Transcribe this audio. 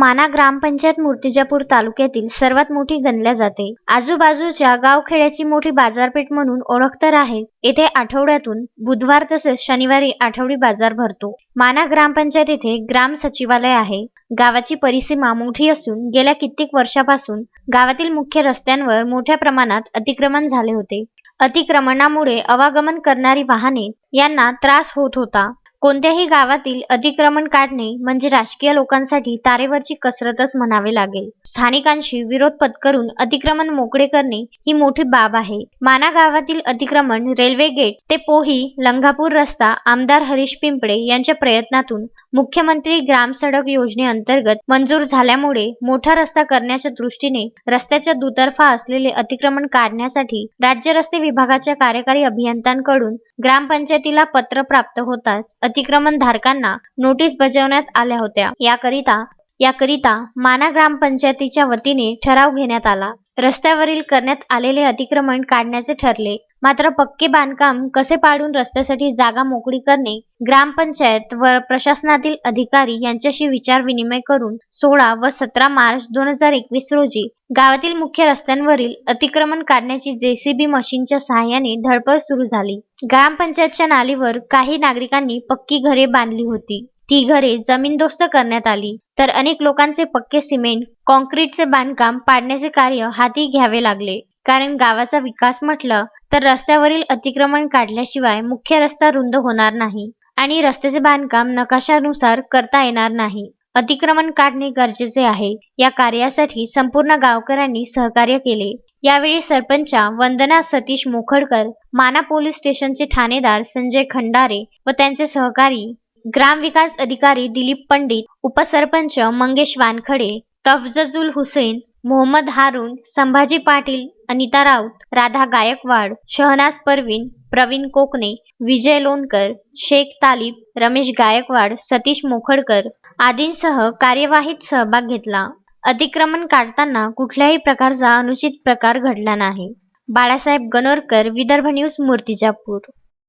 माना ग्रामपंचायत मूर्तिजापूर तालुक्यातील सर्वात मोठी गणल्या जाते. आजूबाजूच्या गावखेड्याची मोठी बाजारपेठ म्हणून ओळख तर आहे. येथे आठवड्यातून बुधवार तसेच शनिवारी आठवडी बाजार भरतो. माना ग्रामपंचायत येथे ग्राम सचिवालय आहे. गावाची परिसीमा मोठी असून गेल्या कित्येक वर्षापासून गावातील मुख्य रस्त्यांवर मोठ्या प्रमाणात अतिक्रमण झाले होते. अतिक्रमणामुळे अवागमन करणारी वाहने यांना त्रास होत होता. कोणत्याही गावातील अतिक्रमण काढणे म्हणजे राजकीय लोकांसाठी तारेवरची कसरतच म्हणावे लागेल. स्थानिकांशी विरोध पत्करून अतिक्रमण मोकळे करणे ही मोठी बाब आहे. माना गावातील अतिक्रमण रेल्वे गेट ते पोही लंगापूर रस्ता आमदार हरीश पिंपळे यांच्या प्रयत्नातून मुख्यमंत्री ग्राम सडक योजनेअंतर्गत मंजूर झाल्यामुळे मोठा रस्ता करण्याच्या दृष्टीने रस्त्याच्या दुतर्फा असलेले अतिक्रमण काढण्यासाठी राज्य रस्ते विभागाच्या कार्यकारी अभियंत्यांकडून ग्रामपंचायतीला पत्र प्राप्त होताच अतिक्रमण धारकांना नोटीस बजावण्यात आल्या होत्या. याकरिता याकरिता माना ग्रामपंचायतीच्या वतीने ठराव घेण्यात आला. रस्त्यावरील करण्यात आलेले अतिक्रमण काढण्याचे ठरले. मात्र पक्के बांधकाम कसे पाडून रस्त्यासाठी जागा मोकळी करणे ग्रामपंचायत व प्रशासनातील अधिकारी यांच्याशी विचार विनिमय करून सोळा व सतरा मार्च दोन हजार एकवीस रोजी गावातील मुख्य रस्त्यांवरील अतिक्रमण काढण्याची जेसीबी मशीनच्या सहाय्याने धडपड सुरू झाली. ग्रामपंचायतच्या नालीवर काही नागरिकांनी पक्की घरे बांधली होती. ती घरे जमीनदोस्त करण्यात आली. तर अनेक लोकांचे पक्के सिमेंट कॉन्क्रीटचे बांधकाम पाडण्याचे कार्य हाती घ्यावे लागले. कारण गावाचा विकास म्हटलं तर रस्त्यावरील अतिक्रमण काढल्याशिवाय मुख्य रस्ता रुंद होणार नाही आणि रस्त्याचे बांधकाम नकाशानुसार करता येणार नाही. अतिक्रमण काढणे गरजेचे आहे. या कार्यासाठी संपूर्ण गावकऱ्यांनी सहकार्य केले. यावेळी सरपंचा वंदना सतीश मोखडकर माना पोलीस स्टेशनचे ठाणेदार संजय खंडारे व त्यांचे सहकारी ग्रामविकास अधिकारी दिलीप पंडित उपसरपंच मंगेश वानखडे तफजजुल हुसेन मोहम्मद हारून संभाजी पाटील अनिता राऊत राधा गायकवाड शहनाज परवीन प्रवीण कोकणे विजय लोणकर शेख तालिब रमेश गायकवाड सतीश मोखडकर आदींसह कार्यवाहीत सहभाग घेतला. अतिक्रमण काढताना कुठल्याही प्रकारचा अनुचित प्रकार घडला नाही. बाळासाहेब गणोरकर विदर्भ न्यूज मूर्तिजापूर.